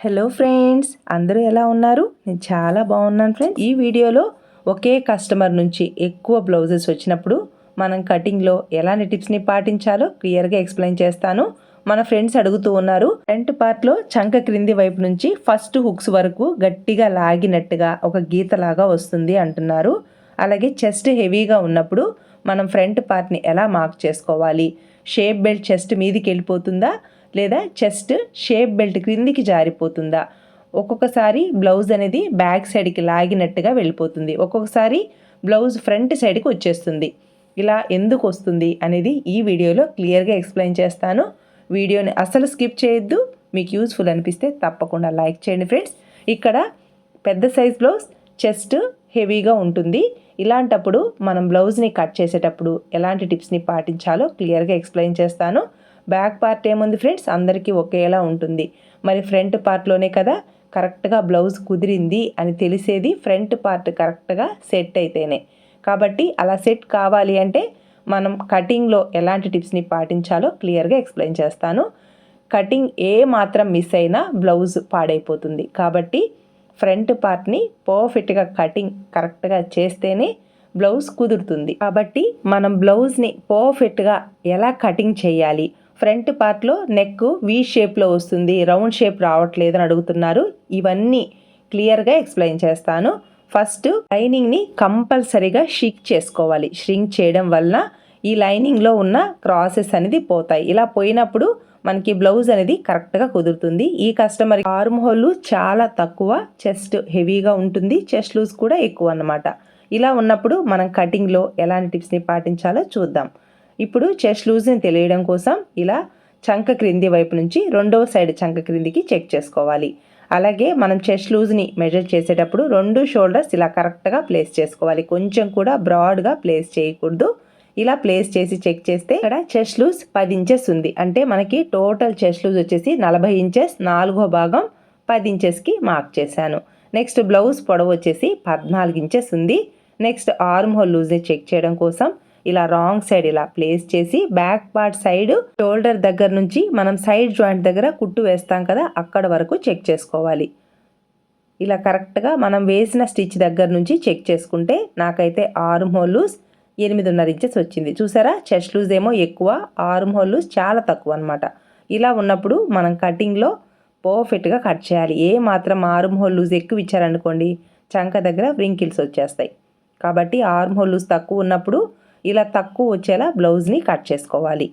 Hello friends అందరూ ఎలా ఉన్నారు? నేను చాలా బాగున్నాను ఫ్రెండ్స్ ఈ వీడియోలో ఒకే కస్టమర్ నుంచి ఎక్కువ బ్లౌజెస్ వచ్చినప్పుడు మనం కటింగ్లో ఎలాంటి టిప్స్ని పాటించాలో క్లియర్గా ఎక్స్ప్లెయిన్ చేస్తాను. మన ఫ్రెండ్స్ అడుగుతూ ఉన్నారు ఫ్రంట్ పార్ట్లో చంక క్రింది వైపు నుంచి ఫస్ట్ హుక్స్ వరకు గట్టిగా లాగినట్టుగా ఒక గీతలాగా వస్తుంది అంటున్నారు. అలాగే చెస్ట్ హెవీగా ఉన్నప్పుడు మనం ఫ్రంట్ పార్ట్ని ఎలా మార్క్ చేసుకోవాలి? షేప్ బెల్ట్ చెస్ట్ మీదికి వెళ్ళిపోతుందా? లేదా చెస్ట్ షేప్ బెల్ట్ క్రిందికి జారిపోతుందా? ఒక్కొక్కసారి బ్లౌజ్ అనేది బ్యాక్ సైడ్కి లాగినట్టుగా వెళ్ళిపోతుంది. ఒక్కొక్కసారి బ్లౌజ్ ఫ్రంట్ సైడ్కి వచ్చేస్తుంది. ఇలా ఎందుకు వస్తుంది అనేది ఈ వీడియోలో క్లియర్గా ఎక్స్ప్లెయిన్ చేస్తాను. వీడియోని అసలు స్కిప్ చేయొద్దు. మీకు యూస్ఫుల్ అనిపిస్తే తప్పకుండా లైక్ చేయండి ఫ్రెండ్స్. ఇక్కడ పెద్ద సైజ్ బ్లౌజ్ చెస్ట్ హెవీగా ఉంటుంది. ఇలాంటప్పుడు మనం బ్లౌజ్ని కట్ చేసేటప్పుడు ఎలాంటి టిప్స్ని పాటించాలో క్లియర్గా ఎక్స్ప్లెయిన్ చేస్తాను. బ్యాక్ పార్ట్ ఏముంది ఫ్రెండ్స్? అందరికీ ఒకేలా ఉంటుంది. మరి ఫ్రంట్ పార్ట్లోనే కదా కరెక్ట్గా బ్లౌజ్ కుదిరింది అని తెలిసేది ఫ్రంట్ పార్ట్ కరెక్ట్గా సెట్ అయితేనే. కాబట్టి అలా సెట్ కావాలి అంటే మనం కటింగ్లో ఎలాంటి టిప్స్ని పాటించాలో క్లియర్గా ఎక్స్ప్లెయిన్ చేస్తాను. కటింగ్ ఏ మాత్రం మిస్ అయినా బ్లౌజ్ పాడైపోతుంది. కాబట్టి ఫ్రంట్ పార్ట్ని పర్ఫెక్ట్గా కటింగ్ కరెక్ట్గా చేస్తేనే బ్లౌజ్ కుదురుతుంది. కాబట్టి మనం బ్లౌజ్ని పర్ఫెక్ట్గా ఎలా కటింగ్ చేయాలి? ఫ్రంట్ పార్ట్లో నెక్ వీ షేప్లో వస్తుంది. రౌండ్ షేప్ రావట్లేదని అడుగుతున్నారు. ఇవన్నీ క్లియర్గా ఎక్స్ప్లెయిన్ చేస్తాను. ఫస్ట్ లైనింగ్ని కంపల్సరీగా షిక్ చేసుకోవాలి. ష్రింక్ చేయడం వల్ల ఈ లైనింగ్లో ఉన్న క్రాసెస్ అనేది పోతాయి. ఇలా పోయినప్పుడు మనకి బ్లౌజ్ అనేది కరెక్ట్గా కుదురుతుంది. ఈ కస్టమర్ ఆర్మ్ హోల్ చాలా తక్కువ చెస్ట్ హెవీగా ఉంటుంది. చెస్ట్ లూజ్ కూడా ఎక్కువ అన్నమాట. ఇలా ఉన్నప్పుడు మనం కటింగ్లో ఎలాంటి టిప్స్ని పాటించాలో చూద్దాం. ఇప్పుడు చెస్ట్ లూజ్ని తెలియడం కోసం ఇలా చంక క్రింది వైపు నుంచి రెండవ సైడ్ చంక క్రిందికి చెక్ చేసుకోవాలి. అలాగే మనం చెస్ట్ లూజ్ని మెజర్ చేసేటప్పుడు రెండు షోల్డర్స్ ఇలా కరెక్ట్గా ప్లేస్ చేసుకోవాలి. కొంచెం కూడా బ్రాడ్గా ప్లేస్ చేయకూడదు. ఇలా ప్లేస్ చేసి చెక్ చేస్తే ఇక్కడ చెస్ట్ లూజ్ పది ఇంచెస్ ఉంది. అంటే మనకి టోటల్ చెస్ట్ లూజ్ వచ్చేసి నలభై ఇంచెస్ నాలుగో భాగం పది ఇంచెస్కి మార్క్ చేశాను. నెక్స్ట్ బ్లౌజ్ పొడవు వచ్చేసి పద్నాలుగు ఇంచెస్ ఉంది. నెక్స్ట్ ఆర్మ్ హోల్ లూజ్ని చెక్ చేయడం కోసం ఇలా రాంగ్ సైడ్ ఇలా ప్లేస్ చేసి బ్యాక్ పార్ట్ సైడ్ షోల్డర్ దగ్గర నుంచి మనం సైడ్ జాయింట్ దగ్గర కుట్టు వేస్తాం కదా అక్కడ వరకు చెక్ చేసుకోవాలి. ఇలా కరెక్ట్గా మనం వేసిన స్టిచ్ దగ్గర నుంచి చెక్ చేసుకుంటే నాకైతే ఆర్మ్ హోల్ లూజ్ ఎనిమిదిన్నర ఇంచెస్ వచ్చింది. చూసారా? చెస్ట్ లూజ్ ఏమో ఎక్కువ ఆర్మ్ హోల్ చాలా తక్కువ అనమాట ఇలా ఉన్నప్పుడు మనం కటింగ్లో పర్ఫెక్ట్గా కట్ చేయాలి. ఏ మాత్రం ఆర్మ్ హోల్ లూజ్ ఎక్కువ ఇచ్చారనుకోండి చంక దగ్గర వ్రింకిల్స్ వచ్చేస్తాయి. కాబట్టి ఆర్మ్ హోల్ లూజ్ తక్కువ ఉన్నప్పుడు ఇలా తక్కువ వచ్చేలా బ్లౌజ్ని కట్ చేసుకోవాలి.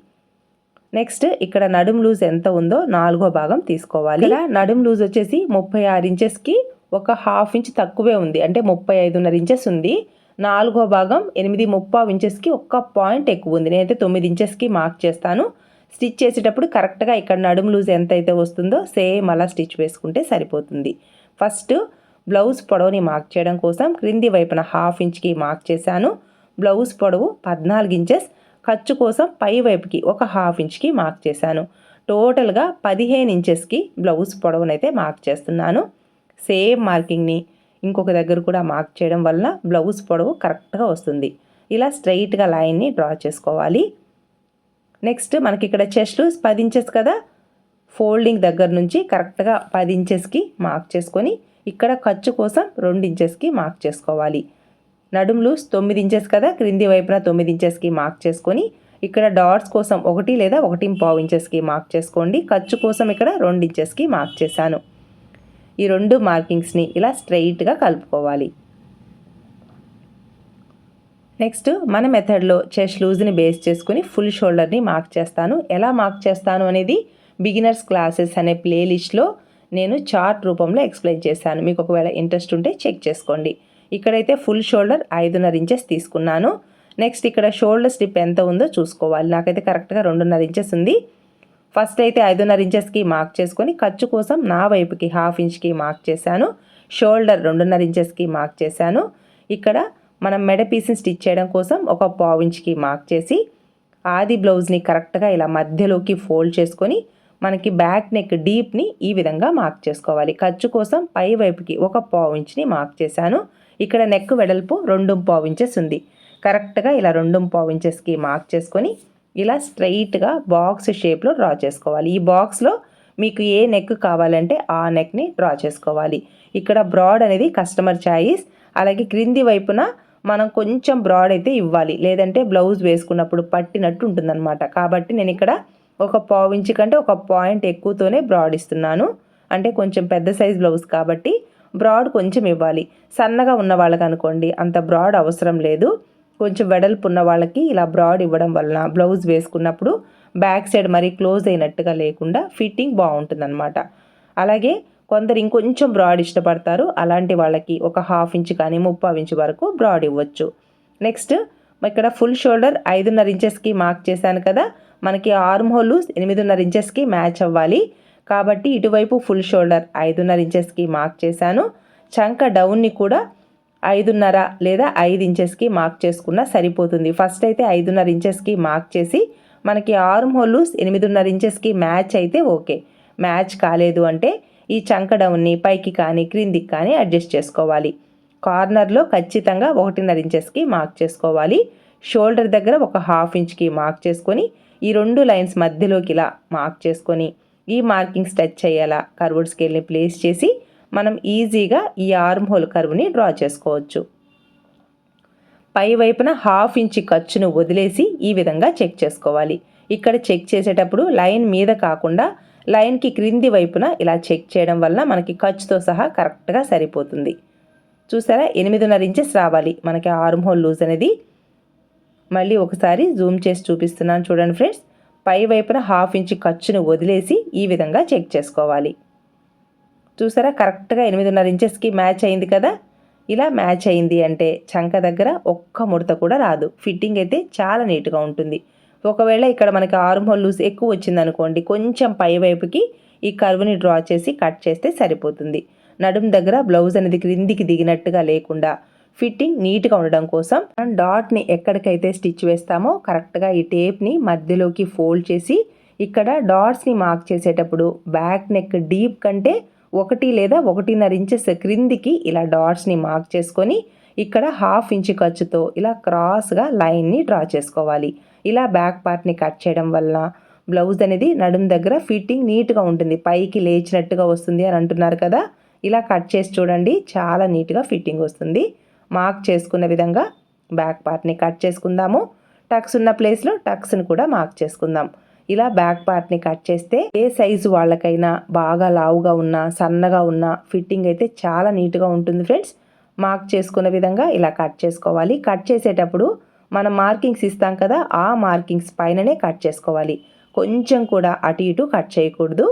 నెక్స్ట్ ఇక్కడ నడుం లూజ్ ఎంత ఉందో నాలుగో భాగం తీసుకోవాలి. ఇలా నడుం లూజ్ వచ్చేసి ముప్పై ఆరు ఇంచెస్కి ఒక హాఫ్ ఇంచ్ తక్కువే ఉంది. అంటే ముప్పై ఐదున్నర ఇంచెస్ ఉంది. నాలుగో భాగం ఎనిమిది ముప్పావు ఇంచెస్కి ఒక్క పాయింట్ ఎక్కువ ఉంది. నేనైతే తొమ్మిది ఇంచెస్కి మార్క్ చేస్తాను. స్టిచ్ చేసేటప్పుడు కరెక్ట్గా ఇక్కడ నడుము లూజ్ ఎంత అయితే వస్తుందో సేమ్ అలా స్టిచ్ వేసుకుంటే సరిపోతుంది. ఫస్ట్ బ్లౌజ్ పొడవుని మార్క్ చేయడం కోసం క్రింది వైపున హాఫ్ ఇంచ్కి మార్క్ చేశాను. బ్లౌజ్ పొడవు పద్నాలుగు ఇంచెస్ ఖర్చు కోసం పై వైపుకి ఒక హాఫ్ ఇంచ్కి మార్క్ చేశాను. టోటల్గా పదిహేను ఇంచెస్కి బ్లౌజ్ పొడవునైతే మార్క్ చేస్తున్నాను. సేమ్ మార్కింగ్ని ఇంకొక దగ్గర కూడా మార్క్ చేయడం వలన బ్లౌజ్ పొడవు కరెక్ట్గా వస్తుంది. ఇలా స్ట్రైట్గా లైన్ని డ్రా చేసుకోవాలి. నెక్స్ట్ మనకి ఇక్కడ చెస్ట్ పది ఇంచెస్ కదా? ఫోల్డింగ్ దగ్గర నుంచి కరెక్ట్గా పది ఇంచెస్కి మార్క్ చేసుకొని ఇక్కడ ఖర్చు కోసం రెండు ఇంచెస్కి మార్క్ చేసుకోవాలి. నడుము లూస్ తొమ్మిది ఇంచెస్ కదా క్రింది వైపున తొమ్మిది ఇంచెస్కి మార్క్ చేసుకొని ఇక్కడ డాట్స్ కోసం ఒకటి లేదా ఒకటి పావు ఇంచెస్కి మార్క్ చేసుకోండి. ఖర్చు కోసం ఇక్కడ రెండు ఇంచెస్కి మార్క్ చేశాను. ఈ రెండు మార్కింగ్స్ని ఇలా స్ట్రైట్గా కలుపుకోవాలి. నెక్స్ట్ మన మెథడ్లో చెస్ట్ లూజ్ని బేస్ చేసుకుని ఫుల్ షోల్డర్ని మార్క్ చేస్తాను. ఎలా మార్క్ చేస్తాను అనేది బిగినర్స్ క్లాసెస్ అనే ప్లేలిస్ట్లో నేను చార్ట్ రూపంలో ఎక్స్ప్లెయిన్ చేశాను. మీకు ఒకవేళ ఇంట్రెస్ట్ ఉంటే చెక్ చేసుకోండి. ఇక్కడైతే ఫుల్ షోల్డర్ ఐదున్నర ఇంచెస్ తీసుకున్నాను. నెక్స్ట్ ఇక్కడ షోల్డర్ స్టిప్ ఎంత ఉందో చూసుకోవాలి. నాకైతే కరెక్ట్గా రెండున్నర ఇంచెస్ ఉంది. ఫస్ట్ అయితే ఐదున్నర ఇంచెస్కి మార్క్ చేసుకొని ఖర్చు కోసం నా వైపుకి హాఫ్ ఇంచ్కి మార్క్ చేశాను. షోల్డర్ రెండున్నర ఇంచెస్కి మార్క్ చేశాను. ఇక్కడ మనం మెడ పీస్ని స్టిచ్ చేయడం కోసం ఒక పావు ఇంచ్కి మార్క్ చేసి ఆది బ్లౌజ్ని కరెక్ట్గా ఇలా మధ్యలోకి ఫోల్డ్ చేసుకొని మనకి బ్యాక్ నెక్ డీప్ని ఈ విధంగా మార్క్ చేసుకోవాలి. ఖర్చు కోసం పై వైపుకి ఒక పావు ఇంచ్ని మార్క్ చేశాను. ఇక్కడ నెక్ వెడల్పు రెండు పావు ఇంచెస్ ఉంది. కరెక్ట్గా ఇలా రెండు పావు ఇంచెస్కి మార్క్ చేసుకొని ఇలా స్ట్రైట్గా బాక్స్ షేప్లో డ్రా చేసుకోవాలి. ఈ బాక్స్లో మీకు ఏ నెక్ కావాలంటే ఆ నెక్ని డ్రా చేసుకోవాలి. ఇక్కడ బ్రాడ్ అనేది కస్టమర్ చాయిస్ అలాగే క్రింది వైపున మనం కొంచెం బ్రాడ్ అయితే ఇవ్వాలి. లేదంటే బ్లౌజ్ వేసుకున్నప్పుడు పట్టినట్టు ఉంటుందన్నమాట. కాబట్టి నేను ఇక్కడ ఒక పావు ఇంచు కంటే ఒక పాయింట్ ఎక్కువతోనే బ్రాడ్ ఇస్తున్నాను. అంటే కొంచెం పెద్ద సైజ్ బ్లౌజ్ కాబట్టి బ్రాడ్ కొంచెం ఇవ్వాలి. సన్నగా ఉన్న వాళ్ళకి అనుకోండి అంత బ్రాడ్ అవసరం లేదు. కొంచెం వెడల్పు ఉన్న వాళ్ళకి ఇలా బ్రాడ్ ఇవ్వడం వలన బ్లౌజ్ వేసుకున్నప్పుడు బ్యాక్ సైడ్ మరీ క్లోజ్ అయినట్టుగా లేకుండా ఫిట్టింగ్ బాగుంటుందన్నమాట. అలాగే కొందరు ఇంకొంచెం బ్రాడ్ ఇష్టపడతారు అలాంటి వాళ్ళకి ఒక హాఫ్ ఇంచ్ కానీ ముప్పై ఇంచ్ వరకు బ్రాడ్ ఇవ్వచ్చు. నెక్స్ట్ ఇక్కడ ఫుల్ షోల్డర్ ఐదున్నర ఇంచెస్కి మార్క్ చేశాను కదా మనకి ఆర్మ్ హోల్ ఎనిమిదిన్నర ఇంచెస్కి మ్యాచ్ అవ్వాలి. కాబట్టి ఇటువైపు ఫుల్ షోల్డర్ ఐదున్నర ఇంచెస్కి మార్క్ చేశాను. చంక డౌన్ని కూడా ఐదున్నర లేదా ఐదు ఇంచెస్కి మార్క్ చేసుకున్నా సరిపోతుంది. ఫస్ట్ అయితే ఐదున్నర ఇంచెస్కి మార్క్ చేసి మనకి ఆర్మ్ హోల్ ఎనిమిదిన్నర ఇంచెస్కి మ్యాచ్ అయితే ఓకే మ్యాచ్ కాలేదు అంటే ఈ చంక డౌన్ని పైకి కానీ క్రిందికి కానీ అడ్జస్ట్ చేసుకోవాలి. కార్నర్లో ఖచ్చితంగా ఒకటిన్నర ఇంచెస్కి మార్క్ చేసుకోవాలి. షోల్డర్ దగ్గర ఒక హాఫ్ ఇంచ్కి మార్క్ చేసుకొని ఈ రెండు లైన్స్ మధ్యలోకి ఇలా మార్క్ చేసుకొని ఈ మార్కింగ్స్ టచ్ చేయాలా కర్వుడ్ స్కేల్ని ప్లేస్ చేసి మనం ఈజీగా ఈ ఆర్మ్ హోల్ కర్వ్ని డ్రా చేసుకోవచ్చు. పై వైపున హాఫ్ ఇంచ్ ఖర్చును వదిలేసి ఈ విధంగా చెక్ చేసుకోవాలి. ఇక్కడ చెక్ చేసేటప్పుడు లైన్ మీద కాకుండా లైన్కి క్రింది వైపున ఇలా చెక్ చేయడం వలన మనకి ఖర్చుతో సహా కరెక్ట్గా సరిపోతుంది. చూసారా? ఎనిమిదిన్నర ఇంచెస్ రావాలి. మనకి ఆర్మ్ హోల్ లూజ్ అనేది. మళ్ళీ ఒకసారి జూమ్ చేసి చూపిస్తున్నాను చూడండి ఫ్రెండ్స్. పై వైపున హాఫ్ ఇంచ్ ఖర్చును వదిలేసి ఈ విధంగా చెక్ చేసుకోవాలి. చూసారా? కరెక్ట్గా ఎనిమిదిన్నర ఇంచెస్కి మ్యాచ్ అయింది కదా? ఇలా మ్యాచ్ అయింది అంటే చంక దగ్గర ఒక్క ముడత కూడా రాదు. ఫిట్టింగ్ అయితే చాలా నీట్గా ఉంటుంది. ఒకవేళ ఇక్కడ మనకి ఆర్మ్ హోల్ లూజ్ ఎక్కువ వచ్చిందనుకోండి కొంచెం పై వైపుకి ఈ కర్వ్ని డ్రా చేసి కట్ చేస్తే సరిపోతుంది. నడుం దగ్గర బ్లౌజ్ అనేది క్రిందికి దిగినట్టుగా లేకుండా ఫిట్టింగ్ నీట్గా ఉండడం కోసం మనం డాట్ని ఎక్కడికైతే స్టిచ్ వేస్తామో కరెక్ట్గా ఈ టేప్ని మధ్యలోకి ఫోల్డ్ చేసి ఇక్కడ డాట్స్ని మార్క్ చేసేటప్పుడు బ్యాక్ నెక్ డీప్ కంటే ఒకటి లేదా ఒకటిన్నర ఇంచెస్ క్రిందికి ఇలా డాట్స్ని మార్క్ చేసుకొని ఇక్కడ హాఫ్ ఇంచ్ ఖర్చుతో ఇలా క్రాస్గా లైన్ని డ్రా చేసుకోవాలి. ఇలా బ్యాక్ పార్ట్ని కట్ చేయడం వల్ల బ్లౌజ్ అనేది నడుం దగ్గర ఫిట్టింగ్ నీట్గా ఉంటుంది. పైకి లేచినట్టుగా వస్తుంది అని అంటున్నారు కదా? ఇలా కట్ చేసి చూడండి చాలా నీట్గా ఫిట్టింగ్ వస్తుంది. మార్క్ చేసుకున్న విధంగా బ్యాక్ పార్ట్ని కట్ చేసుకుందాము. టక్స్ ఉన్న ప్లేస్లో టక్స్ని కూడా మార్క్ చేసుకుందాం. ఇలా బ్యాక్ పార్ట్ని కట్ చేస్తే ఏ సైజు వాళ్ళకైనా బాగా లావుగా ఉన్నా సన్నగా ఉన్న ఫిట్టింగ్ అయితే చాలా నీట్గా ఉంటుంది ఫ్రెండ్స్. మార్క్ చేసుకున్న విధంగా ఇలా కట్ చేసుకోవాలి. కట్ చేసేటప్పుడు మనం మార్కింగ్స్ ఇస్తాం కదా ఆ మార్కింగ్స్ పైననే కట్ చేసుకోవాలి. కొంచెం కూడా అటు ఇటు కట్ చేయకూడదు.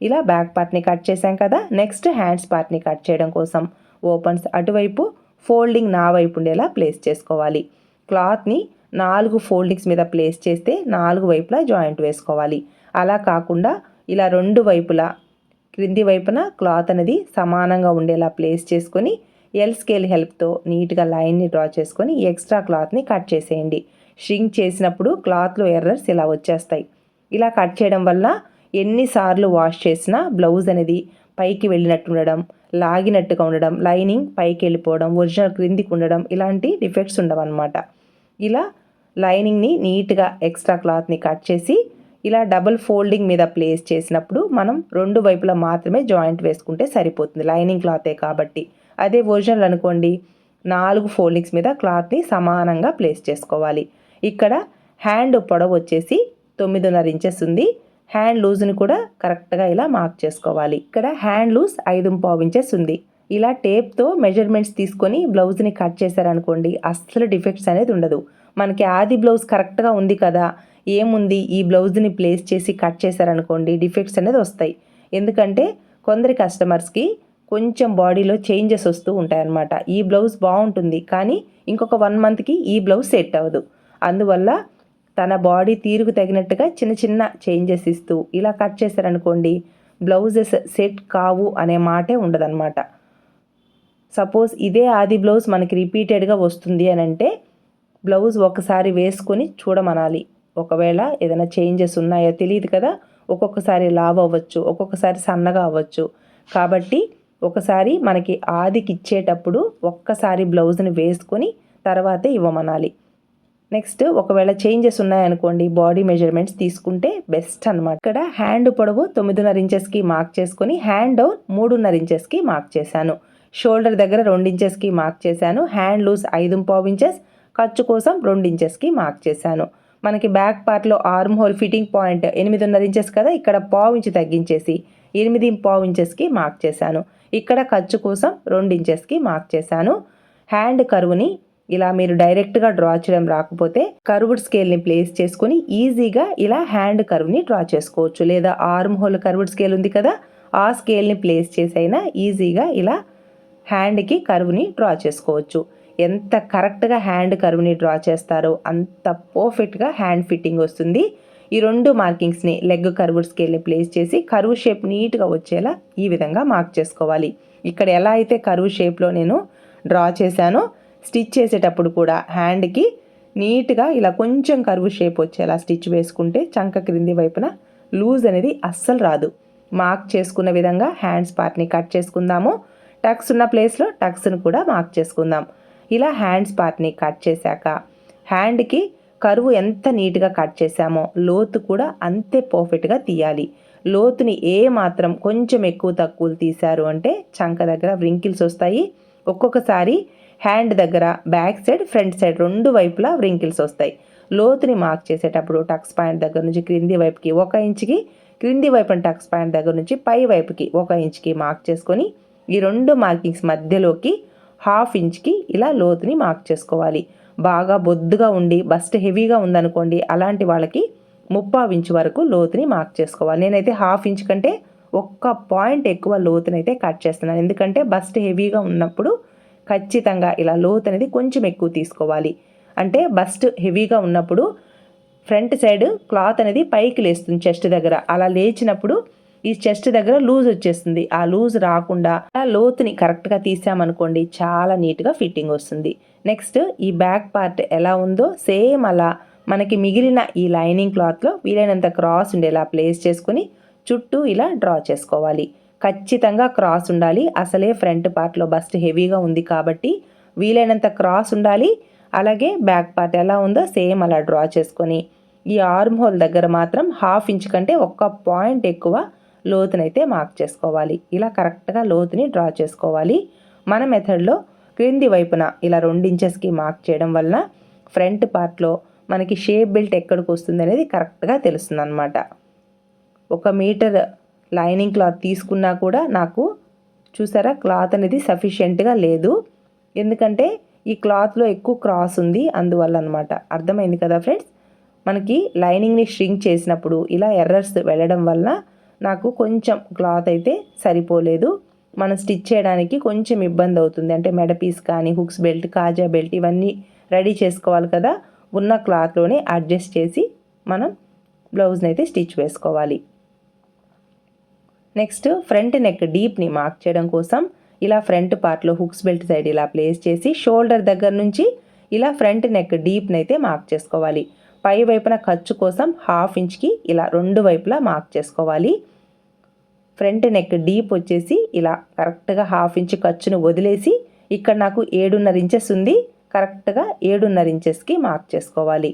ఇలా బ్యాక్ పార్ట్ని కట్ చేసాం కదా నెక్స్ట్ హ్యాండ్స్ పార్ట్ని కట్ చేయడం కోసం. ఓపెన్స్ అటువైపు ఫోల్డింగ్ నా వైపు ఉండేలా ప్లేస్ చేసుకోవాలి. క్లాత్ని నాలుగు ఫోల్డింగ్స్ మీద ప్లేస్ చేస్తే నాలుగు వైపులా జాయింట్ వేసుకోవాలి. అలా కాకుండా ఇలా రెండు వైపులా క్రింది వైపున క్లాత్ అనేది సమానంగా ఉండేలా ప్లేస్ చేసుకొని ఎల్ స్కేల్ హెల్ప్తో నీట్గా లైన్ని డ్రా చేసుకొని ఎక్స్ట్రా క్లాత్ని కట్ చేసేయండి. షింక్ చేసినప్పుడు క్లాత్లో ఎర్రర్స్ ఇలా వచ్చేస్తాయి. ఇలా కట్ చేయడం వల్ల ఎన్నిసార్లు వాష్ చేసినా బ్లౌజ్ అనేది పైకి వెళ్ళినట్టు ఉండడం లాగినట్టుగా ఉండడం లైనింగ్ పైకి వెళ్ళిపోవడం ఒరిజినల్ క్రిందికి ఉండడం ఇలాంటి డిఫెక్ట్స్ ఉండవన్నమాట. ఇలా లైనింగ్ని నీట్గా ఎక్స్ట్రా క్లాత్ని కట్ చేసి ఇలా డబుల్ ఫోల్డింగ్ మీద ప్లేస్ చేసినప్పుడు మనం రెండు వైపులా మాత్రమే జాయింట్ వేసుకుంటే సరిపోతుంది. లైనింగ్ క్లాతే కాబట్టి. అదే ఒరిజినల్ అనుకోండి నాలుగు ఫోల్డింగ్స్ మీద క్లాత్ని సమానంగా ప్లేస్ చేసుకోవాలి. ఇక్కడ హ్యాండ్ పొడవు వచ్చేసి తొమ్మిదిన్నర ఇంచెస్ ఉంది. హ్యాండ్ లూజ్ని కూడా కరెక్ట్గా ఇలా మార్క్ చేసుకోవాలి. ఇక్కడ హ్యాండ్ లూజ్ ఐదు పావు ఇంచెస్ ఉంది. ఇలా టేప్తో మెజర్మెంట్స్ తీసుకొని బ్లౌజ్ని కట్ చేశారనుకోండి అస్సలు డిఫెక్ట్స్ అనేది ఉండదు. మనకి ఆది బ్లౌజ్ కరెక్ట్గా ఉంది కదా ఏముంది ఈ బ్లౌజ్ని ప్లేస్ చేసి కట్ చేశారనుకోండి డిఫెక్ట్స్ అనేది వస్తాయి. ఎందుకంటే కొందరి కస్టమర్స్కి కొంచెం బాడీలో చేంజెస్ వస్తూ ఉంటాయన్నమాట. ఈ బ్లౌజ్ బాగుంటుంది కానీ ఇంకొక వన్ మంత్కి ఈ బ్లౌజ్ సెట్ అవ్వదు. అందువల్ల తన బాడీ తీరుకు తగినట్టుగా చిన్న చిన్న చేంజెస్ ఇస్తూ ఇలా కట్ చేశారనుకోండి బ్లౌజెస్ సెట్ కావు అనే మాటే ఉండదన్నమాట. సపోజ్ ఇదే ఆది బ్లౌజ్ మనకి రిపీటెడ్గా వస్తుంది అని అంటే బ్లౌజ్ ఒకసారి వేసుకొని చూడమనాలి. ఒకవేళ ఏదైనా చేంజెస్ ఉన్నాయో తెలియదు కదా ఒక్కొక్కసారి లావ్ అవ్వచ్చు ఒక్కొక్కసారి సన్నగా అవ్వచ్చు. కాబట్టి ఒకసారి మనకి ఆదికి ఇచ్చేటప్పుడు ఒక్కసారి బ్లౌజ్ని వేసుకొని తర్వాతే ఇవ్వమనాలి. నెక్స్ట్ ఒకవేళ చేంజెస్ ఉన్నాయనుకోండి బాడీ మెజర్మెంట్స్ తీసుకుంటే బెస్ట్ అన్నమాట. ఇక్కడ హ్యాండ్ పొడవు తొమ్మిదిన్నర ఇంచెస్కి మార్క్ చేసుకొని హ్యాండ్ మూడున్నర ఇంచెస్కి మార్క్ చేశాను. షోల్డర్ దగ్గర రెండు ఇంచెస్కి మార్క్ చేశాను. హ్యాండ్ లూజ్ ఐదు పావు ఇంచెస్ ఖర్చు కోసం రెండు ఇంచెస్కి మార్క్ చేశాను. మనకి బ్యాక్ పార్ట్లో ఆర్మ్ హోల్ ఫిట్టింగ్ పాయింట్ ఎనిమిదిన్నర ఇంచెస్ కదా ఇక్కడ పావు ఇంచు తగ్గించేసి ఎనిమిది పావు ఇంచెస్కి మార్క్ చేశాను. ఇక్కడ ఖర్చు కోసం రెండు ఇంచెస్కి మార్క్ చేశాను. హ్యాండ్ కరువుని ఇలా మీరు డైరెక్ట్గా డ్రా చేయడం రాకపోతే కర్వ్డ్ స్కేల్ని ప్లేస్ చేసుకుని ఈజీగా ఇలా హ్యాండ్ కర్వ్ని డ్రా చేసుకోవచ్చు. లేదా ఆర్మ్ హోల్ కర్వ్డ్ స్కేల్ ఉంది కదా ఆ స్కేల్ని ప్లేస్ చేసైనా ఈజీగా ఇలా హ్యాండ్కి కర్వ్ని డ్రా చేసుకోవచ్చు. ఎంత కరెక్ట్గా హ్యాండ్ కర్వ్ని డ్రా చేస్తారో అంత పర్ఫెక్ట్గా హ్యాండ్ ఫిట్టింగ్ వస్తుంది. ఈ రెండు మార్కింగ్స్ని లెగ్ కర్వ్డ్ స్కేల్ని ప్లేస్ చేసి కర్వ్ షేప్ నీట్గా వచ్చేలా ఈ విధంగా మార్క్ చేసుకోవాలి. ఇక్కడ ఎలా అయితే కర్వ్ షేప్లో నేను డ్రా చేశానో స్టిచ్ చేసేటప్పుడు కూడా హ్యాండ్కి నీట్గా ఇలా కొంచెం కరువు షేప్ వచ్చేలా స్టిచ్ వేసుకుంటే చంక క్రింది వైపున లూజ్ అనేది అస్సలు రాదు. మార్క్ చేసుకున్న విధంగా హ్యాండ్స్ పార్ట్ని కట్ చేసుకుందాము. టక్స్ ఉన్న ప్లేస్లో టక్స్ను కూడా మార్క్ చేసుకుందాం. ఇలా హ్యాండ్స్ పార్ట్ని కట్ చేశాక హ్యాండ్కి కరువు ఎంత నీట్గా కట్ చేసామో లోతు కూడా అంతే పర్ఫెక్ట్గా తీయాలి. లోతుని ఏ మాత్రం కొంచెం ఎక్కువ తక్కువ తీశారు అంటే చంక దగ్గర వ్రింకిల్స్ వస్తాయి. ఒక్కొక్కసారి హ్యాండ్ దగ్గర బ్యాక్ సైడ్ ఫ్రంట్ సైడ్ రెండు వైపులా వ్రింకిల్స్ వస్తాయి. లోతుని మార్క్ చేసేటప్పుడు టక్స్ పాయింట్ దగ్గర నుంచి క్రింది వైపుకి ఒక ఇంచుకి క్రింది వైపున టక్స్ పాయింట్ దగ్గర నుంచి పై వైపుకి ఒక ఇంచుకి మార్క్ చేసుకొని ఈ రెండు మార్కింగ్స్ మధ్యలోకి హాఫ్ ఇంచ్కి ఇలా లోతుని మార్క్ చేసుకోవాలి. బాగా బొద్దుగా ఉండి బస్ట్ హెవీగా ఉందనుకోండి అలాంటి వాళ్ళకి ముప్పావు ఇంచ్ వరకు లోతుని మార్క్ చేసుకోవాలి. నేనైతే హాఫ్ ఇంచ్ కంటే ఒక్క పాయింట్ ఎక్కువ లోతునైతే కట్ చేస్తున్నాను. ఎందుకంటే బస్ట్ హెవీగా ఉన్నప్పుడు ఖచ్చితంగా ఇలా లోతు అనేది కొంచెం ఎక్కువ తీసుకోవాలి. అంటే బస్ట్ హెవీగా ఉన్నప్పుడు ఫ్రంట్ సైడ్ క్లాత్ అనేది పైకి లేస్తుంది చెస్ట్ దగ్గర. అలా లేచినప్పుడు ఈ చెస్ట్ దగ్గర లూజ్ వచ్చేస్తుంది. ఆ లూజ్ రాకుండా ఆ లోతుని కరెక్ట్గా తీసామనుకోండి చాలా నీట్గా ఫిట్టింగ్ వస్తుంది. నెక్స్ట్ ఈ బ్యాక్ పార్ట్ ఎలా ఉందో సేమ్ అలా మనకి మిగిలిన ఈ లైనింగ్ క్లాత్లో వీలైనంత క్రాస్ ఉండేలా ప్లేస్ చేసుకుని చుట్టూ ఇలా డ్రా చేసుకోవాలి. ఖచ్చితంగా క్రాస్ ఉండాలి. అసలే ఫ్రంట్ పార్ట్లో బస్ట్ హెవీగా ఉంది కాబట్టి వీలైనంత క్రాస్ ఉండాలి. అలాగే బ్యాక్ పార్ట్ ఎలా ఉందో సేమ్ అలా డ్రా చేసుకొని ఈ ఆర్మ్ హోల్ దగ్గర మాత్రం హాఫ్ ఇంచ్ కంటే ఒక్క పాయింట్ ఎక్కువ లోతునైతే మార్క్ చేసుకోవాలి. ఇలా కరెక్ట్గా లోతుని డ్రా చేసుకోవాలి. మన మెథడ్లో క్రింది వైపున ఇలా రెండు ఇంచెస్కి మార్క్ చేయడం వలన ఫ్రంట్ పార్ట్లో మనకి షేప్ బెల్ట్ ఎక్కడికి వస్తుంది అనేది కరెక్ట్గా తెలుస్తుంది అనమాట ఒక మీటర్ లైనింగ్ క్లాత్ తీసుకున్నా కూడా నాకు చూసారా క్లాత్ అనేది సఫిషియెంట్గా లేదు. ఎందుకంటే ఈ క్లాత్లో ఎక్కువ క్రాస్ ఉంది అందువల్ల అనమాట అర్థమైంది కదా ఫ్రెండ్స్? మనకి లైనింగ్ని ష్రింక్ చేసినప్పుడు ఇలా ఎర్రర్స్ వెళ్ళడం వల్ల నాకు కొంచెం క్లాత్ అయితే సరిపోలేదు. మనం స్టిచ్ చేయడానికి కొంచెం ఇబ్బంది అవుతుంది. అంటే మెడ పీస్ కానీ హుక్స్ బెల్ట్ కాజా బెల్ట్ ఇవన్నీ రెడీ చేసుకోవాలి కదా. ఉన్న క్లాత్లోనే అడ్జస్ట్ చేసి మనం బ్లౌజ్ని అయితే స్టిచ్ వేసుకోవాలి. నెక్స్ట్ ఫ్రంట్ నెక్ డీప్ని మార్క్ చేయడం కోసం ఇలా ఫ్రంట్ పార్ట్లో హుక్స్ బెల్ట్ సైడ్ ఇలా ప్లేస్ చేసి షోల్డర్ దగ్గర నుంచి ఇలా ఫ్రంట్ నెక్ డీప్ని అయితే మార్క్ చేసుకోవాలి. పై వైపున ఖర్చు కోసం హాఫ్ ఇంచ్కి ఇలా రెండు వైపులా మార్క్ చేసుకోవాలి. ఫ్రంట్ నెక్ డీప్ వచ్చేసి ఇలా కరెక్ట్గా హాఫ్ ఇంచ్ ఖర్చును వదిలేసి ఇక్కడ నాకు ఏడున్నర ఇంచెస్ ఉంది కరెక్ట్గా ఏడున్నర ఇంచెస్కి మార్క్ చేసుకోవాలి.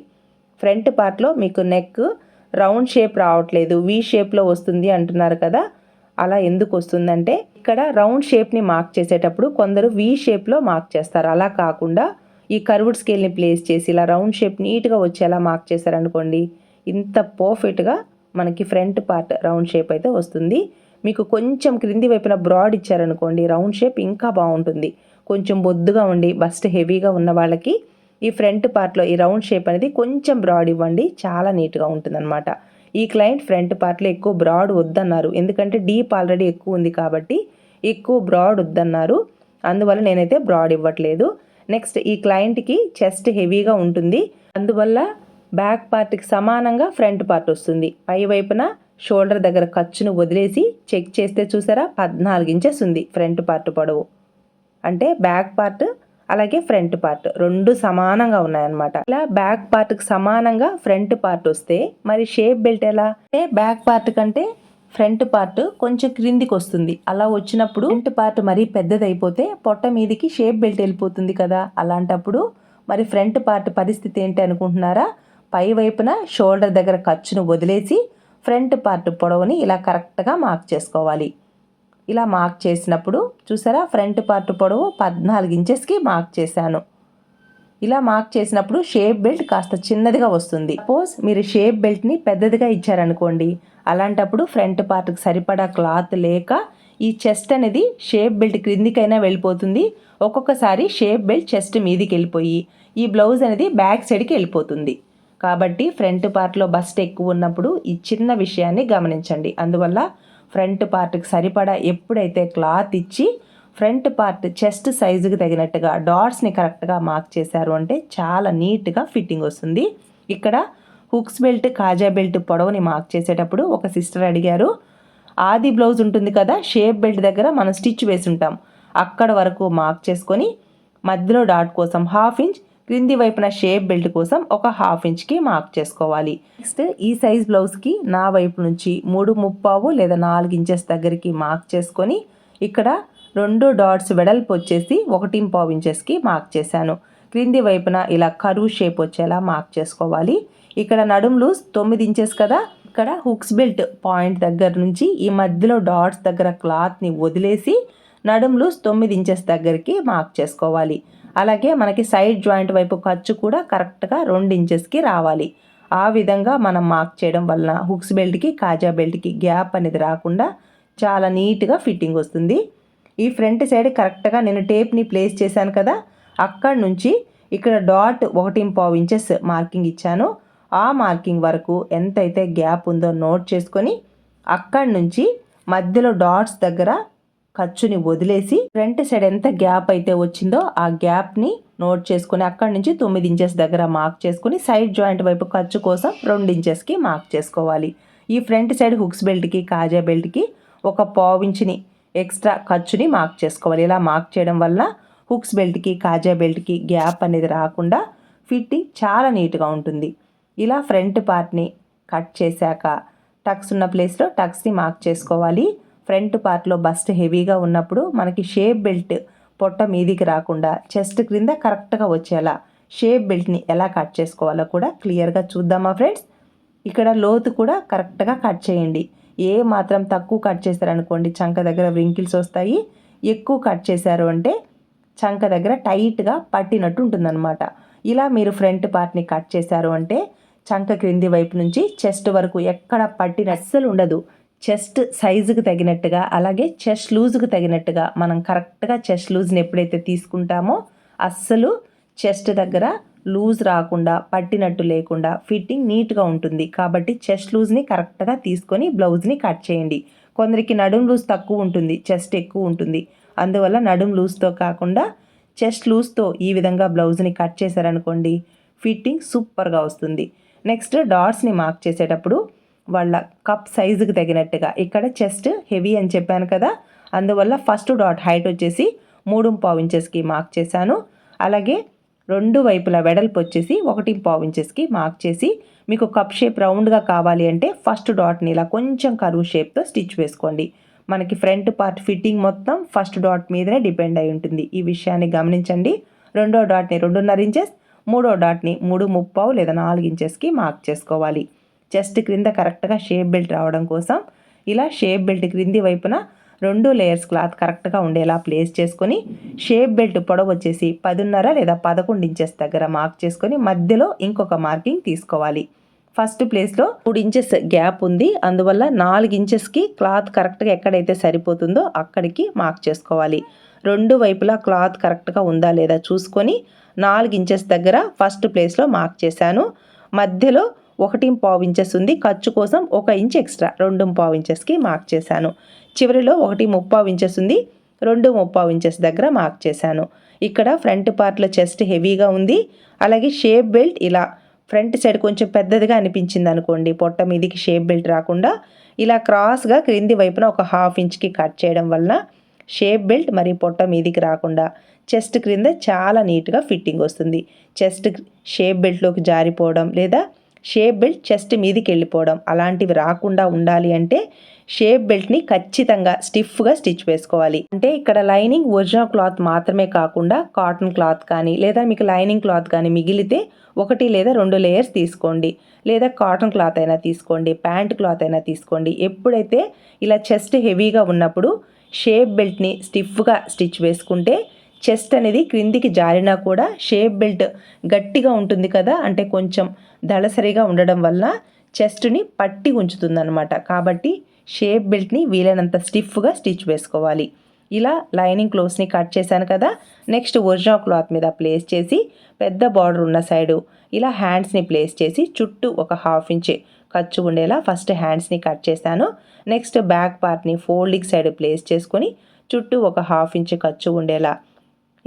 ఫ్రంట్ పార్ట్లో మీకు నెక్ రౌండ్ షేప్ రావట్లేదు వి షేప్లో వస్తుంది అంటున్నారు కదా అలా ఎందుకు వస్తుందంటే ఇక్కడ రౌండ్ షేప్ని మార్క్ చేసేటప్పుడు కొందరు వి షేప్లో మార్క్ చేస్తారు. అలా కాకుండా ఈ కర్వ్డ్ స్కేల్ని ప్లేస్ చేసి ఇలా రౌండ్ షేప్ నీట్గా వచ్చేలా మార్క్ చేశారనుకోండి ఇంత పర్ఫెక్ట్గా మనకి ఫ్రంట్ పార్ట్ రౌండ్ షేప్ అయితే వస్తుంది. మీకు కొంచెం క్రింది వైపున బ్రాడ్ ఇచ్చారనుకోండి రౌండ్ షేప్ ఇంకా బాగుంటుంది. కొంచెం బొద్దుగా ఉండి బస్ట్ హెవీగా ఉన్న వాళ్ళకి ఈ ఫ్రంట్ పార్ట్లో ఈ రౌండ్ షేప్ అనేది కొంచెం బ్రాడ్ ఇవ్వండి చాలా నీట్గా ఉంటుందన్నమాట. ఈ క్లయింట్ ఫ్రంట్ పార్ట్లో ఎక్కువ బ్రాడ్ వద్దన్నారు. ఎందుకంటే డీప్ ఆల్రెడీ ఎక్కువ ఉంది కాబట్టి ఎక్కువ బ్రాడ్ వద్దన్నారు. అందువల్ల నేనైతే బ్రాడ్ ఇవ్వట్లేదు. నెక్స్ట్ ఈ క్లయింట్కి చెస్ట్ హెవీగా ఉంటుంది. అందువల్ల బ్యాక్ పార్ట్కి సమానంగా ఫ్రంట్ పార్ట్ వస్తుంది. పై వైపున షోల్డర్ దగ్గర ఖర్చును వదిలేసి చెక్ చేస్తే చూసారా? పద్నాలుగు ఇంచెస్ ఉంది ఫ్రంట్ పార్ట్ పొడవు. అంటే బ్యాక్ పార్ట్ అలాగే ఫ్రంట్ పార్ట్ రెండు సమానంగా ఉన్నాయన్నమాట. ఇలా బ్యాక్ పార్ట్కి సమానంగా ఫ్రంట్ పార్ట్ వస్తే మరి షేప్ బెల్ట్ ఎలా? అంటే బ్యాక్ పార్ట్ కంటే ఫ్రంట్ పార్ట్ కొంచెం క్రిందికి వస్తుంది. అలా వచ్చినప్పుడు ఫ్రంట్ పార్ట్ మరీ పెద్దదైపోతే పొట్ట మీదికి షేప్ బెల్ట్ వెళ్ళిపోతుంది కదా. అలాంటప్పుడు మరి ఫ్రంట్ పార్ట్ పరిస్థితి ఏంటి అనుకుంటున్నారా? పై వైపున షోల్డర్ దగ్గర ఖర్చును వదిలేసి ఫ్రంట్ పార్ట్ పొడవుని ఇలా కరెక్ట్గా మార్క్ చేసుకోవాలి. ఇలా మార్క్ చేసినప్పుడు చూసారా ఫ్రంట్ పార్ట్ పొడవు పద్నాలుగు ఇంచెస్కి మార్క్ చేశాను. ఇలా మార్క్ చేసినప్పుడు షేప్ బెల్ట్ కాస్త చిన్నదిగా వస్తుంది. సపోజ్ మీరు షేప్ బెల్ట్ని పెద్దదిగా ఇచ్చారనుకోండి అలాంటప్పుడు ఫ్రంట్ పార్ట్కి సరిపడా క్లాత్ లేక ఈ చెస్ట్ అనేది షేప్ బెల్ట్ క్రిందికైనా వెళ్ళిపోతుంది. ఒక్కొక్కసారి షేప్ బెల్ట్ చెస్ట్ మీదికి వెళ్ళిపోయి ఈ బ్లౌజ్ అనేది బ్యాక్ సైడ్కి వెళ్ళిపోతుంది. కాబట్టి ఫ్రంట్ పార్ట్లో బస్ట్ ఎక్కువ ఉన్నప్పుడు ఈ చిన్న విషయాన్ని గమనించండి. అందువల్ల ఫ్రంట్ పార్ట్కి సరిపడా ఎప్పుడైతే క్లాత్ ఇచ్చి ఫ్రంట్ పార్ట్ చెస్ట్ సైజుకి తగినట్టుగా డాట్స్ని కరెక్ట్గా మార్క్ చేశారు అంటే చాలా నీట్గా ఫిట్టింగ్ వస్తుంది. ఇక్కడ హుక్స్ బెల్ట్ కాజా బెల్ట్ పొడవుని మార్క్ చేసేటప్పుడు ఒక సిస్టర్ అడిగారు ఆది బ్లౌజ్ ఉంటుంది కదా షేప్ బెల్ట్ దగ్గర మనం స్టిచ్ వేసి ఉంటాం అక్కడ వరకు మార్క్ చేసుకొని మధ్యలో డాట్ కోసం హాఫ్ ఇంచ్ క్రింది వైపున షేప్ బెల్ట్ కోసం ఒక హాఫ్ ఇంచ్కి మార్క్ చేసుకోవాలి. నెక్స్ట్ ఈ సైజ్ బ్లౌజ్కి నా వైపు నుంచి మూడు ముప్పావు లేదా నాలుగు ఇంచెస్ దగ్గరికి మార్క్ చేసుకొని ఇక్కడ రెండు డాట్స్ వెడల్పు వచ్చేసి ఒకటి పావు ఇంచెస్కి మార్క్ చేశాను. క్రింది వైపున ఇలా కరువు షేప్ వచ్చేలా మార్క్ చేసుకోవాలి. ఇక్కడ నడుం లూజ్ తొమ్మిది ఇంచెస్ కదా. ఇక్కడ హుక్స్ బెల్ట్ పాయింట్ దగ్గర నుంచి ఈ మధ్యలో డాట్స్ దగ్గర క్లాత్ని వదిలేసి నడుం లూజ్ తొమ్మిది ఇంచెస్ దగ్గరికి మార్క్ చేసుకోవాలి. అలాగే మనకి సైడ్ జాయింట్ వైపు ఖర్చు కూడా కరెక్ట్గా రెండు ఇంచెస్కి రావాలి. ఆ విధంగా మనం మార్క్ చేయడం వలన హుక్స్ బెల్ట్కి కాజా బెల్ట్కి గ్యాప్ అనేది రాకుండా చాలా నీట్గా ఫిట్టింగ్ వస్తుంది. ఈ ఫ్రంట్ సైడ్ కరెక్ట్గా నేను టేప్ని ప్లేస్ చేశాను కదా అక్కడ నుంచి ఇక్కడ డాట్ ఒకటి పావు ఇంచెస్ మార్కింగ్ ఇచ్చాను. ఆ మార్కింగ్ వరకు ఎంతైతే గ్యాప్ ఉందో నోట్ చేసుకొని అక్కడి నుంచి మధ్యలో డాట్స్ దగ్గర ఖర్చుని వదిలేసి ఫ్రంట్ సైడ్ ఎంత గ్యాప్ అయితే వచ్చిందో ఆ గ్యాప్ని నోట్ చేసుకుని అక్కడి నుంచి తొమ్మిది ఇంచెస్ దగ్గర మార్క్ చేసుకుని సైడ్ జాయింట్ వైపు ఖర్చు కోసం రెండు ఇంచెస్కి మార్క్ చేసుకోవాలి. ఈ ఫ్రంట్ సైడ్ హుక్స్ బెల్ట్కి కాజా బెల్ట్కి ఒక పావించిని ఎక్స్ట్రా ఖర్చుని మార్క్ చేసుకోవాలి. ఇలా మార్క్ చేయడం వల్ల హుక్స్ బెల్ట్కి కాజా బెల్ట్కి గ్యాప్ అనేది రాకుండా ఫిట్టింగ్ చాలా నీట్గా ఉంటుంది. ఇలా ఫ్రంట్ పార్ట్ని కట్ చేశాక టక్స్ ఉన్న ప్లేస్లో టక్స్ని మార్క్ చేసుకోవాలి. ఫ్రంట్ పార్ట్లో బస్ట్ హెవీగా ఉన్నప్పుడు మనకి షేప్ బెల్ట్ పొట్ట మీదికి రాకుండా చెస్ట్ క్రింద కరెక్ట్గా వచ్చేలా షేప్ బెల్ట్ని ఎలా కట్ చేసుకోవాలో కూడా క్లియర్గా చూద్దామా ఫ్రెండ్స్? ఇక్కడ లోతు కూడా కరెక్ట్గా కట్ చేయండి. ఏ మాత్రం తక్కువ కట్ చేశారనుకోండి చంక దగ్గర వ్రింకిల్స్ వస్తాయి. ఎక్కువ కట్ చేశారు అంటే చంక దగ్గర టైట్గా పట్టినట్టు ఉంటుందన్నమాట. ఇలా మీరు ఫ్రంట్ పార్ట్ని కట్ చేశారు అంటే చంక క్రింది వైపు నుంచి చెస్ట్ వరకు ఎక్కడ పట్టిన అస్సలు ఉండదు. చెస్ట్ సైజుకి తగినట్టుగా అలాగే చెస్ట్ లూజ్కి తగినట్టుగా మనం కరెక్ట్గా చెస్ట్ లూజ్ని ఎప్పుడైతే తీసుకుంటామో అస్సలు చెస్ట్ దగ్గర లూజ్ రాకుండా పట్టినట్టు లేకుండా ఫిట్టింగ్ నీట్గా ఉంటుంది. కాబట్టి చెస్ట్ లూజ్ని కరెక్ట్గా తీసుకొని బ్లౌజ్ని కట్ చేయండి. కొందరికి నడుం లూజ్ తక్కువ ఉంటుంది చెస్ట్ ఎక్కువ ఉంటుంది. అందువల్ల నడుం లూజ్తో కాకుండా చెస్ట్ లూజ్తో ఈ విధంగా బ్లౌజ్ని కట్ చేశారనుకోండి ఫిట్టింగ్ సూపర్గా వస్తుంది. నెక్స్ట్ డాట్స్ని మార్క్ చేసేటప్పుడు వాళ్ళ కప్ సైజుకి తగినట్టుగా. ఇక్కడ చెస్ట్ హెవీ అని చెప్పాను కదా. అందువల్ల ఫస్ట్ డాట్ హైట్ వచ్చేసి మూడు పావు ఇంచెస్కి మార్క్ చేశాను. అలాగే రెండు వైపుల వెడల్పు వచ్చేసి ఒకటి పావు ఇంచెస్కి మార్క్ చేసి మీకు కప్ షేప్ రౌండ్గా కావాలి అంటే ఫస్ట్ డాట్ని ఇలా కొంచెం కరువు షేప్తో స్టిచ్ వేసుకోండి. మనకి ఫ్రంట్ పార్ట్ ఫిట్టింగ్ మొత్తం ఫస్ట్ డాట్ మీదనే డిపెండ్ అయి ఉంటుంది. ఈ విషయాన్ని గమనించండి. రెండో డాట్ని రెండున్నర ఇంచెస్ మూడో డాట్ని మూడు ముప్పావు లేదా నాలుగు ఇంచెస్కి మార్క్ చేసుకోవాలి. చెస్ట్ క్రింద కరెక్ట్గా షేప్ బెల్ట్ రావడం కోసం ఇలా షేప్ బెల్ట్ క్రింది వైపున రెండు లేయర్స్ క్లాత్ కరెక్ట్గా ఉండేలా ప్లేస్ చేసుకొని షేప్ బెల్ట్ పొడవు వచ్చేసి పదిన్నర లేదా పదకొండు ఇంచెస్ దగ్గర మార్క్ చేసుకొని మధ్యలో ఇంకొక మార్కింగ్ తీసుకోవాలి. ఫస్ట్ ప్లేస్లో మూడు ఇంచెస్ గ్యాప్ ఉంది. అందువల్ల నాలుగు ఇంచెస్కి క్లాత్ కరెక్ట్గా ఎక్కడైతే సరిపోతుందో అక్కడికి మార్క్ చేసుకోవాలి. రెండు వైపులా క్లాత్ కరెక్ట్గా ఉందా లేదా చూసుకొని నాలుగు ఇంచెస్ దగ్గర ఫస్ట్ ప్లేస్లో మార్క్ చేశాను. మధ్యలో ఒకటి పావు ఇంచెస్ ఉంది. ఖర్చు కోసం ఒక ఇంచ్ ఎక్స్ట్రా రెండు పావు ఇంచెస్కి మార్క్ చేశాను. చివరిలో ఒకటి ముప్పావు ఇంచెస్ ఉంది. రెండు ముప్పావు ఇంచెస్ దగ్గర మార్క్ చేశాను. ఇక్కడ ఫ్రంట్ పార్ట్లో చెస్ట్ హెవీగా ఉంది. అలాగే షేప్ బెల్ట్ ఇలా ఫ్రంట్ సైడ్ కొంచెం పెద్దదిగా అనిపించింది అనుకోండి. పొట్ట మీదికి షేప్ బెల్ట్ రాకుండా ఇలా క్రాస్గా క్రింది వైపున ఒక హాఫ్ ఇంచ్కి కట్ చేయడం వల్ల షేప్ బెల్ట్ మరి పొట్ట మీదికి రాకుండా చెస్ట్ క్రింద చాలా నీట్గా ఫిట్టింగ్ వస్తుంది. చెస్ట్ షేప్ బెల్ట్లోకి జారిపోవడం లేదా షేప్ బెల్ట్ చెస్ట్ మీదికి వెళ్ళిపోవడం అలాంటివి రాకుండా ఉండాలి అంటే షేప్ బెల్ట్ని ఖచ్చితంగా స్టిఫ్గా స్టిచ్ వేసుకోవాలి. అంటే ఇక్కడ లైనింగ్ ఒరిజినల్ క్లాత్ మాత్రమే కాకుండా కాటన్ క్లాత్ కానీ లేదా మీకు లైనింగ్ క్లాత్ కానీ మిగిలితే ఒకటి లేదా రెండు లేయర్స్ తీసుకోండి. లేదా కాటన్ క్లాత్ అయినా తీసుకోండి ప్యాంట్ క్లాత్ అయినా తీసుకోండి. ఎప్పుడైతే ఇలా చెస్ట్ హెవీగా ఉన్నప్పుడు షేప్ బెల్ట్ని స్టిఫ్గా స్టిచ్ వేసుకుంటే చెస్ట్ అనేది క్రిందికి జారినా కూడా షేప్ బెల్ట్ గట్టిగా ఉంటుంది కదా అంటే కొంచెం దళసరిగా ఉండడం వల్ల చెస్ట్ని పట్టి ఉంచుతుందన్నమాట. కాబట్టి షేప్ బెల్ట్ని వీలైనంత స్టిఫ్గా స్టిచ్ వేసుకోవాలి. ఇలా లైనింగ్ క్లోత్స్ని కట్ చేశాను కదా నెక్స్ట్ ఒరిజినల్ క్లాత్ మీద ప్లేస్ చేసి పెద్ద బార్డర్ ఉన్న సైడు ఇలా హ్యాండ్స్ని ప్లేస్ చేసి చుట్టూ ఒక హాఫ్ ఇంచ్ ఖర్చు ఉండేలా ఫస్ట్ హ్యాండ్స్ని కట్ చేశాను. నెక్స్ట్ బ్యాక్ పార్ట్ని ఫోల్డింగ్ సైడ్ ప్లేస్ చేసుకొని చుట్టూ ఒక హాఫ్ ఇంచ్ ఖర్చు ఉండేలా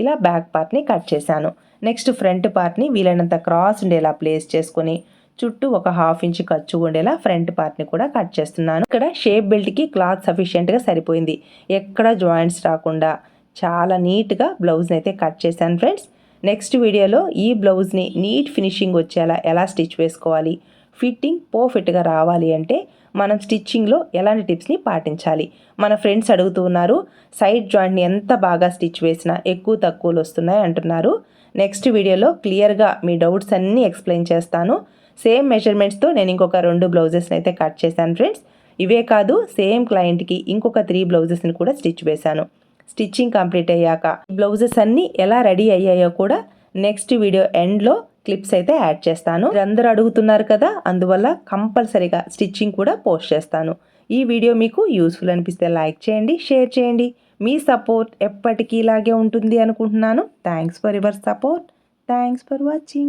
ఇలా బ్యాక్ పార్ట్ని కట్ చేశాను. నెక్స్ట్ ఫ్రంట్ పార్ట్ని వీలైనంత క్రాస్ ఉండేలా ప్లేస్ చేసుకొని చుట్టూ ఒక హాఫ్ ఇంచ్ ఖర్చు ఉండేలా ఫ్రంట్ పార్ట్ని కూడా కట్ చేస్తున్నాను. ఇక్కడ షేప్ బెల్ట్కి క్లాత్ సఫిషియెంట్గా సరిపోయింది. ఎక్కడ జాయింట్స్ రాకుండా చాలా నీట్గా బ్లౌజ్ని అయితే కట్ చేశాను ఫ్రెండ్స్. నెక్స్ట్ వీడియోలో ఈ బ్లౌజ్ని నీట్ ఫినిషింగ్ వచ్చేలా ఎలా స్టిచ్ వేసుకోవాలి ఫిట్టింగ్ పర్ఫెక్ట్గా రావాలి అంటే మనం స్టిచ్చింగ్లో ఎలాంటి టిప్స్ని పాటించాలి? మన ఫ్రెండ్స్ అడుగుతూ ఉన్నారు సైడ్ జాయింట్ని ఎంత బాగా స్టిచ్ వేసినా ఎక్కువ తక్కువలు వస్తున్నాయి అంటున్నారు. నెక్స్ట్ వీడియోలో క్లియర్గా మీ డౌట్స్ అన్నీ ఎక్స్ప్లెయిన్ చేస్తాను. సేమ్ మెజర్మెంట్స్తో నేను ఇంకొక రెండు బ్లౌజెస్ని అయితే కట్ చేశాను ఫ్రెండ్స్. ఇవే కాదు సేమ్ క్లయింట్కి ఇంకొక త్రీ బ్లౌజెస్ని కూడా స్టిచ్ వేశాను. స్టిచ్చింగ్ కంప్లీట్ అయ్యాక బ్లౌజెస్ అన్నీ ఎలా రెడీ అయ్యాయో కూడా నెక్స్ట్ వీడియో ఎండ్లో క్లిప్స్ అయితే యాడ్ చేస్తాను. అందరూ అడుగుతున్నారు కదా అందువల్ల కంపల్సరీగా స్టిచ్చింగ్ కూడా పోస్ట్ చేస్తాను. ఈ వీడియో మీకు యూస్ఫుల్ అనిపిస్తే లైక్ చేయండి షేర్ చేయండి. మీ సపోర్ట్ ఎప్పటికీ ఇలాగే ఉంటుంది అనుకుంటున్నాను. Thanks for your support. Thanks for watching.